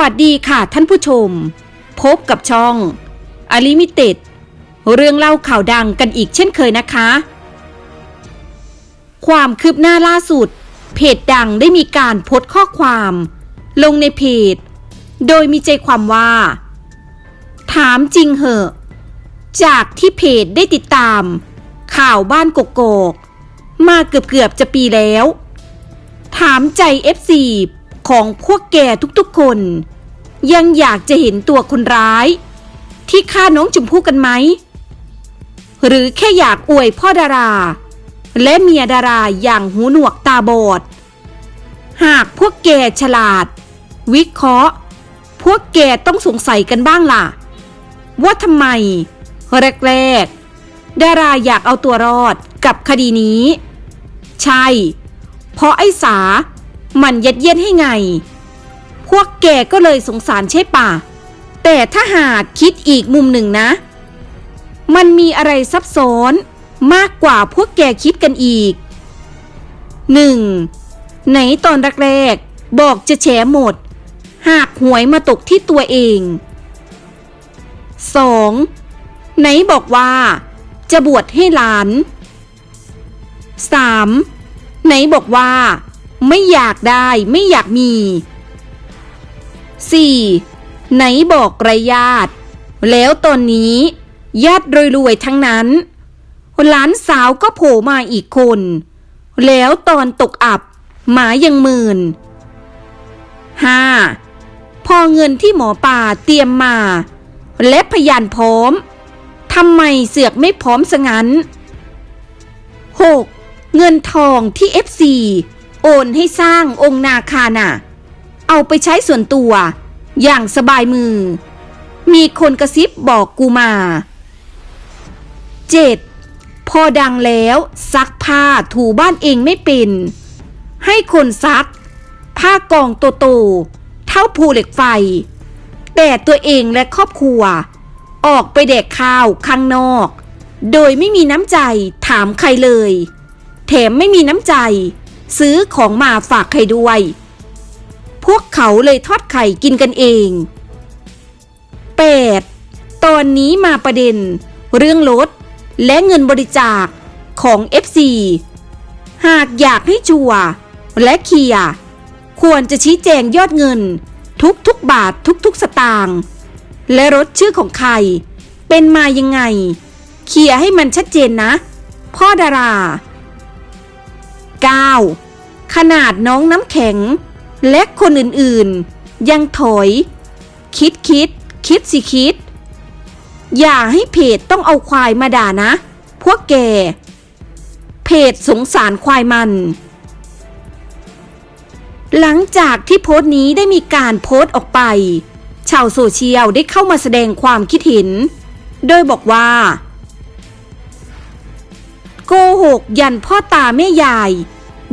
สวัสดีค่ะท่านผู้ชม พบกับช่องอลิมิเต็ดเรื่องเล่าข่าวดังกันอีกเช่นเคยนะคะ ความคืบหน้าล่าสุด เพจดังได้มีการโพสต์ข้อความ ลงในเพจ โดยมีใจความว่า ถามจริงเหอะ จากที่เพจได้ติดตาม ข่าวบ้านกกกมาเกือบๆจะปีแล้ว ถามใจ FC ของพวกแกทุกๆคน ยังอยากจะเห็นตัวคนร้าย ที่ฆ่าน้องชมพู่กันไหม หรือแค่อยากอวยพ่อดารา และเมียดาราอย่างหูหนวกตาบอด หากพวกแกฉลาด วิเคราะห์ พวกแกต้องสงสัยกันบ้างล่ะ ว่าทำไมแรกๆดาราอยากเอาตัวรอดกับคดีนี้ ใช่ เพราะไอ้สา มันยัดเยียดให้ไง พวกแกก็เลยสงสารใช่ป่ะ แต่ถ้าหากคิดอีกมุมหนึ่งนะ มันมีอะไรซับซ้อนมากกว่าพวกแกคิดกันอีก 1. ไหนตอนแรกๆบอกจะแฉหมด หากหวยมาตกที่ตัวเอง 2. ไหนบอกว่าจะบวชให้หลาน 3. ไหนบอกว่า ไม่อยากได้ไม่อยากมี 4. ไหนบอกไรญาติ แล้วตอนนี้ ญาติรวยๆทั้งนั้น หลานสาวก็โผล่มาอีกคน แล้วตอนตกอับ หมายังหมื่น 5. พอเงินที่หมอป่าเตรียมมา และพยานพร้อมทำไมเสือกไม่พร้อมสงั้น 6. เงินทองที่ FC โอนให้สร้างองค์นาคาน่ะ เอาไปใช้ส่วนตัว อย่างสบายมือ มีคนกระซิบบอกกูมา 7. พอดังแล้วซักผ้าถูบ้านเองไม่เป็น ให้คนซัก ผ้ากองโตโตๆเท่าภูเหล็กไฟ แต่ตัวเองและครอบครัว ออกไปแดกข้าวข้างนอก โดยไม่มีน้ำใจถามใครเลย แถมไม่มีน้ำใจ ซื้อของมาฝากใครด้วย พวกเขาเลยทอดไข่กินกันเอง 8. ตอนนี้มาประเด็น เรื่องรถและเงินบริจาคของ FC หากอยากให้ชัวร์และเคลียร์ควรจะชี้แจงยอดเงิน ทุกทุกบาททุกทุกสตางค์และรถชื่อของใคร เป็นมายังไง เคลียร์ให้มันชัดเจนนะ พ่อดารา 9. ขนาดน้องน้ำแข็ง และคนอื่นๆ ยังถอย คิดคิด คิดสิคิด อย่าให้เพจต้องเอาควายมาด่านะ พวกแก เพจสงสารควายมัน หลังจากที่โพสต์นี้ได้มีการโพสต์ออกไป ชาวโซเชียลได้เข้ามาแสดงความคิดเห็น โดยบอกว่า โกหกยันพ่อตาแม่ยาย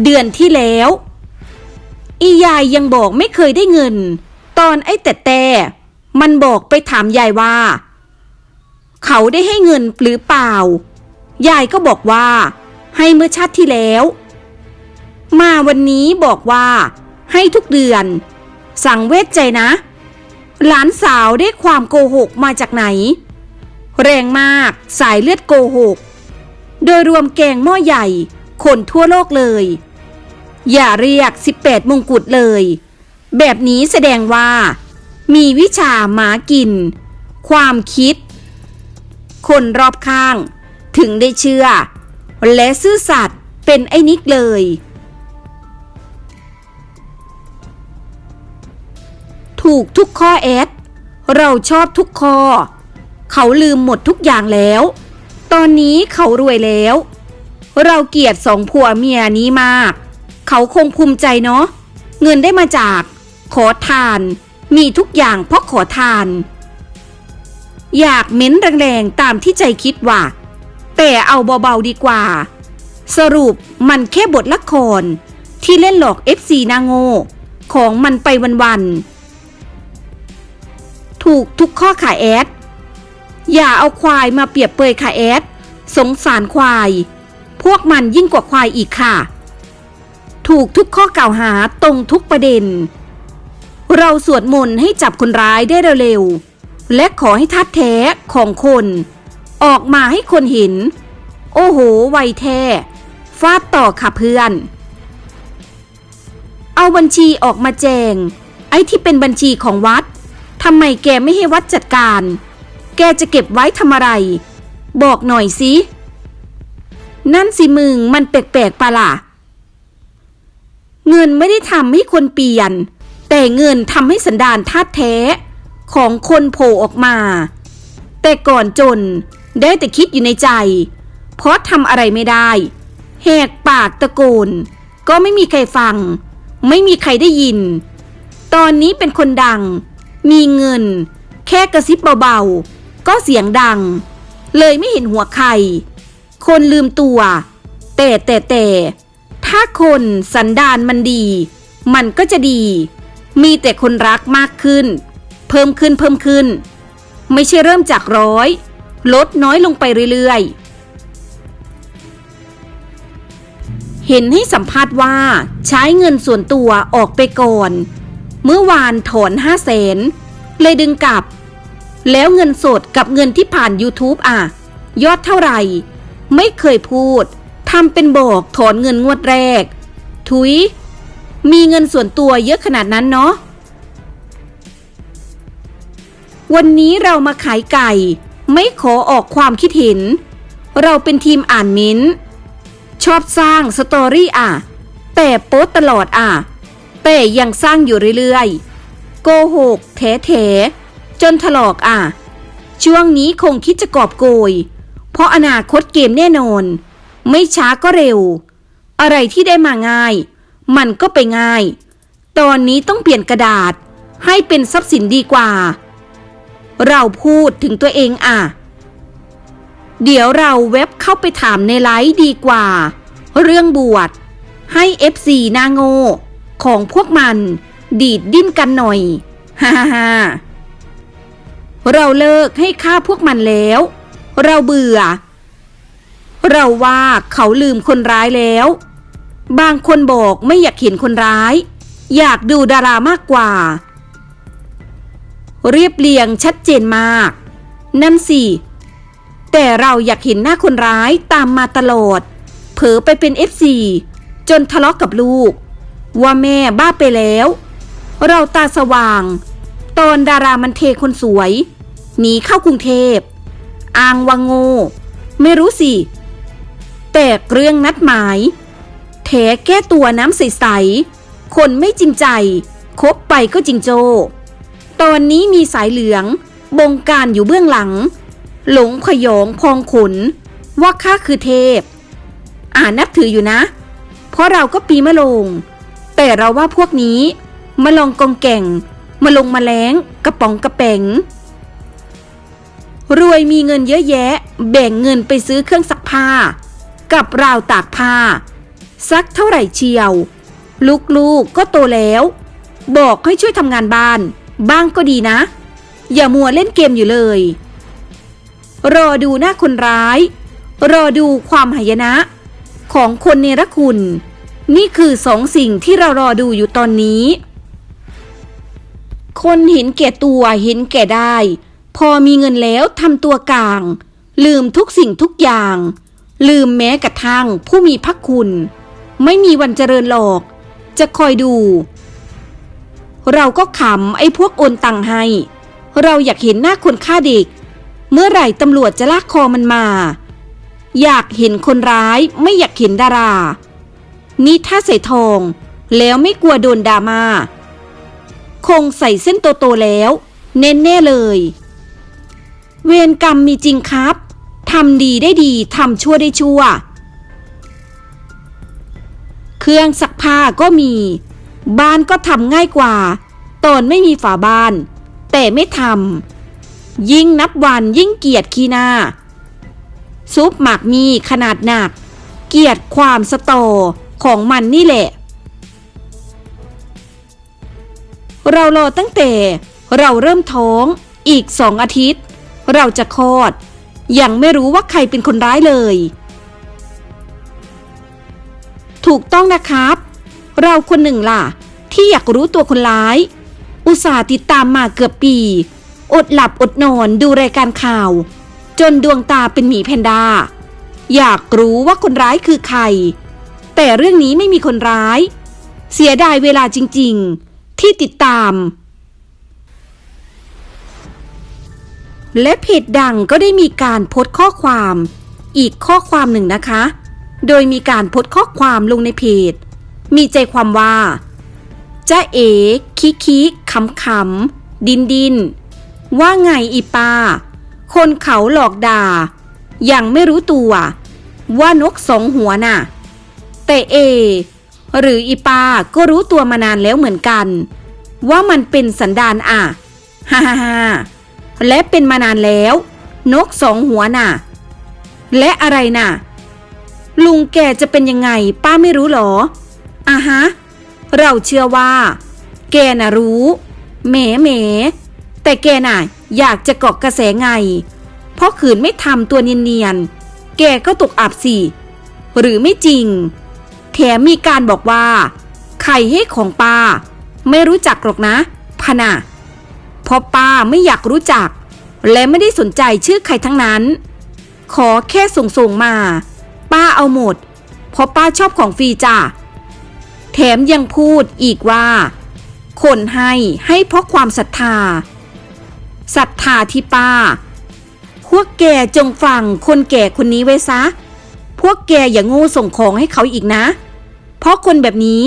เดือนที่แล้ว อียายยังบอกไม่เคยได้เงิน ตอนไอ้แต่แต่ มันบอกไปถามยายว่า เขาได้ให้เงินหรือเปล่า ยายก็บอกว่า ให้เมื่อชาติที่แล้ว มาวันนี้บอกว่า ให้ทุกเดือน สั่งเวทใจนะ หลานสาวได้ความโกหกมาจากไหน แรงมากสายเลือดโกหก โดยรวมแกงหม้อใหญ่ คนทั่วโลกเลย อย่าเรียก 18 มงกุฎเลย แบบนี้แสดงว่า มีวิชาหมากิน ความคิด คนรอบข้าง ถึงได้เชื่อ และซื่อสัตย์เป็นไอ้นิกเลยถูกทุกข้อแอด เราชอบทุกข้อ เขาลืมหมดทุกอย่างแล้ว ตอนนี้เขารวยแล้ว เราเกลียดสองผัวเมียนี้มาก เขาคงภูมิใจเนาะ เงินได้มาจาก ขอทาน มีทุกอย่างเพราะขอทาน อยากเม้นแรงๆตามที่ใจคิดว่า แต่เอาเบาๆดีกว่า สรุปมันแค่บทละคร ที่เล่นหลอก FC นาโง่ของมันไปวันๆ ถูกทุกข้อขาแอด อย่าเอาควายมาเปรียบเปยค่ะแอด สงสารควาย พวกมันยิ่งกว่าควายอีกค่ะ ถูกทุกข้อกล่าวหาตรงทุกประเด็น เราสวดมนต์ให้จับคนร้ายได้เร็วๆ และขอให้ทัดแท้ของคน ออกมาให้คนเห็น โอ้โห ไวแท้ ฟาดต่อค่ะเพื่อน เอาบัญชีออกมาแจง ไอ้ที่เป็นบัญชีของวัดทำไมแกไม่ให้วัดจัดการ แกจะเก็บไว้ทำอะไร บอกหน่อยสิ นั่นสิมึงมันแปลกๆปะล่ะ เงินไม่ได้ทำให้คนเปลี่ยน แต่เงินทำให้สันดานธาตุแท้ ของคนโผล่ออกมา แต่ก่อนจนได้แต่คิดอยู่ในใจ เพราะทำอะไรไม่ได้แหกปากตะโกน ก็ไม่มีใครฟัง ไม่มีใครได้ยิน ตอนนี้เป็นคนดัง มีเงิน แค่กระซิบเบาๆ ก็เสียงดัง เลยไม่เห็นหัวใคร คนลืมตัว แต่แต่แต่ถ้าคนสันดานมันดี มันก็จะดี มีแต่คนรักมากขึ้น เพิ่มขึ้นเพิ่มขึ้น ไม่ใช่เริ่มจากร้อย ลดน้อยลงไปเรื่อยๆ เห็นให้สัมภาษณ์ว่าใช้เงินส่วนตัวออกไปก่อน เมื่อวานถอนห้าแสนเลยดึงกลับ แล้วเงินสดกับเงินที่ผ่าน YouTube อะ ยอดเท่าไหร่ ไม่เคยพูดทำเป็นบอกถอนเงินงวดแรก ทุย มีเงินส่วนตัวเยอะขนาดนั้นเนาะวันนี้เรามาขายไก่ ไม่ขอออกความคิดเห็น เราเป็นทีมอ่านมิ้น ชอบสร้างสตอรี่อะ แต่โป๊ตลอดอะ แต่ยังสร้างอยู่เรื่อยๆ โกหกแถๆ จนถลอกอะ ช่วงนี้คงคิดจะกอบโกย เพราะอนาคตเกมแน่นอน ไม่ช้าก็เร็ว อะไรที่ได้มาง่าย มันก็ไปง่าย ตอนนี้ต้องเปลี่ยนกระดาษให้เป็นทรัพย์สินดีกว่า เราพูดถึงตัวเองอะ เดี๋ยวเราเว็บเข้าไปถามในไลฟ์ดีกว่า เรื่องบวชให้ FC หนาโง่ของพวกมัน ดีดดิ้นกันหน่อย ฮ่าฮ่า เราเลิกให้ค่าพวกมันแล้ว เราเบื่อ เราว่าเขาลืมคนร้ายแล้ว บางคนบอกไม่อยากเห็นคนร้าย อยากดูดารามากกว่า เรียบเรียงชัดเจนมาก นั่นสิแต่เราอยากเห็นหน้าคนร้ายตามมาตลอด เผลอไปเป็น FC จนทะเลาะกับลูก ว่าแม่บ้าไปแล้ว เราตาสว่าง ตอนดารามันเทคนสวย หนีเข้ากรุงเทพอ้างวังโง่ไม่รู้สิ แต่เรื่องนัดหมาย แถแก้ตัวน้ำใสๆคนไม่จริงใจ คบไปก็จริงโจ ตอนนี้มีสายเหลือง บงการอยู่เบื้องหลัง หลงขยองพองขนว่าข้าคือเทพ อ่านนับถืออยู่นะ เพราะเราก็ปีมะลง แต่เราว่าพวกนี้มาลองกองแก่ง มาลงมาแล้ง กระป๋องกระแป๋ง รวยมีเงินเยอะแยะ แบ่งเงินไปซื้อเครื่องซักผ้า กับราวตากผ้าสักเท่าไหร่เชียว ลูกๆก็โตแล้ว บอกให้ช่วยทำงานบ้าน บ้างก็ดีนะ อย่ามัวเล่นเกมอยู่เลย รอดูหน้าคนร้าย รอดูความหายนะ ของคนเนรคุณ นี่คือสองสิ่งที่เรารอดูอยู่ตอนนี้ คนเห็นแก่ตัวเห็นแก่ได้ พอมีเงินแล้วทำตัวกลาง ลืมทุกสิ่งทุกอย่าง ลืมแม้กระทั่งผู้มีพระคุณ ไม่มีวันเจริญหรอก จะคอยดู เราก็ขำไอ้พวกโอนตังให้ เราอยากเห็นหน้าคนฆ่าเด็ก เมื่อไหร่ตำรวจจะลากคอมันมา อยากเห็นคนร้ายไม่อยากเห็นดารา นี่ถ้าใส่ทอง แล้วไม่กลัวโดนดาม่าคงใส่เส้นโตๆแล้ว เน้นแน่เลย เวรกรรมมีจริงครับทำดีได้ดีทำชั่วได้ชั่ว เครื่องซักผ้าก็มี บ้านก็ทำง่ายกว่าตอนไม่มีฝาบ้าน แต่ไม่ทำยิ่งนับวันยิ่งเกลียดขี้หน้า ซุปหมักมีขนาดหนัก เกลียดความสตอของมันนี่แหละ เรารอตั้งแต่เราเริ่มท้องอีกสองอาทิตย์ เราจะคลอด ยังไม่รู้ว่าใครเป็นคนร้ายเลย ถูกต้องนะครับ เราคนหนึ่งล่ะ ที่อยากรู้ตัวคนร้าย อุตส่าห์ติดตามมาเกือบปี อดหลับอดนอนดูรายการข่าว จนดวงตาเป็นหมีแพนด้า อยากรู้ว่าคนร้ายคือใคร แต่เรื่องนี้ไม่มีคนร้าย เสียดายเวลาจริง ๆ ที่ติดตาม และเพจดังก็ได้มีการโพสต์ข้อความ อีกข้อความหนึ่งนะคะ โดยมีการโพสต์ข้อความลงในเพจ มีใจความว่าจ้าเอ๋คิคิขำขำดินดิน ว่าไงอีป้าคนเขาหลอกด่า อยังไม่รู้ตัว ว่านกสองหัวน่ะ แต่เอ หรืออีป้าก็รู้ตัวมานานแล้วเหมือนกัน ว่ามันเป็นสันดานอะ ฮ่าฮ่า และเป็นมานานแล้ว นกสองหัวน่ะ และอะไรน่ะ ลุงแกจะเป็นยังไง ป้าไม่รู้หรออะฮะ เราเชื่อว่า แกน่ะรู้แหมแหมแต่แกน่ะ อยากจะเกาะกระแสไง เพราะขืนไม่ทำตัวเนียนๆ แกก็ตกอับสิหรือไม่จริง แถมมีการบอกว่าไข่ให้ของป้า ไม่รู้จักหรอกนะพะนะ เพราะป้าไม่อยากรู้จัก และไม่ได้สนใจชื่อใครทั้งนั้น ขอแค่ส่งส่งมา ป้าเอาหมด เพราะป้าชอบของฟรีจ้ะแถมยังพูดอีกว่า คนให้ให้เพราะความศรัทธาศรัทธาที่ป้า พวกแกจงฟังคนแก่คนนี้ไว้ซะ พวกแกอย่าง่ส่งของให้เขาอีกนะ เพราะคนแบบนี้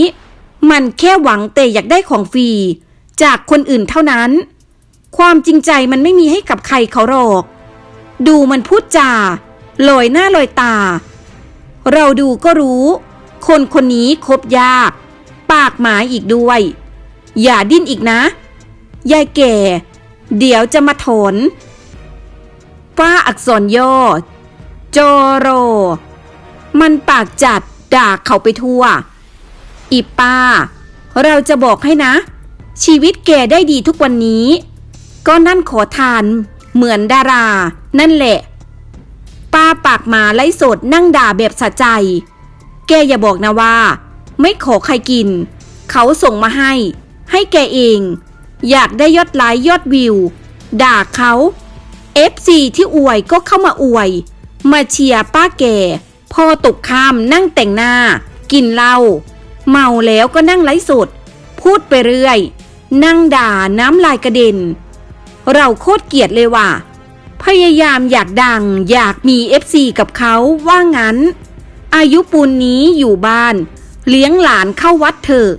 มันแค่หวังแต่อยากได้ของฟรีจากคนอื่นเท่านั้น ความจริงใจมันไม่มีให้กับใครเขาหรอก ดูมันพูดจาลอยหน้าลอยตา เราดูก็รู้ คนคนนี้คบยาก ปากหมาอีกด้วย อย่าดิ้นอีกนะ ยายแก่ เดี๋ยวจะมาถอนป้าอักษรย่อจอโร มันปากจัดด่าเขาไปทั่ว อีป้า เราจะบอกให้นะ ชีวิตแกได้ดีทุกวันนี้ ก็นั่นขอทาน เหมือนดารา นั่นแหละ ป้าปากหมาไล่สดนั่งด่าแบบสะใจ แกอย่าบอกนะว่า ไม่ขอใครกิน เขาส่งมาให้ ให้แกเอง อยากได้ยอดไลค์ยอดวิว ด่าเขา FC ที่อวยก็เข้ามาอวย มาเชียร์ป้าแก่พอตกค่ำนั่งแต่งหน้า กินเหล้าเมาแล้วก็นั่งไลฟ์สด พูดไปเรื่อย นั่งด่าน้ำลายกระเด็น เราโคตรเกลียดเลยว่ะ พยายามอยากดังอยากมี FC กับเขาว่างั้น อายุปูนนี้อยู่บ้าน เลี้ยงหลานเข้าวัดเถอะ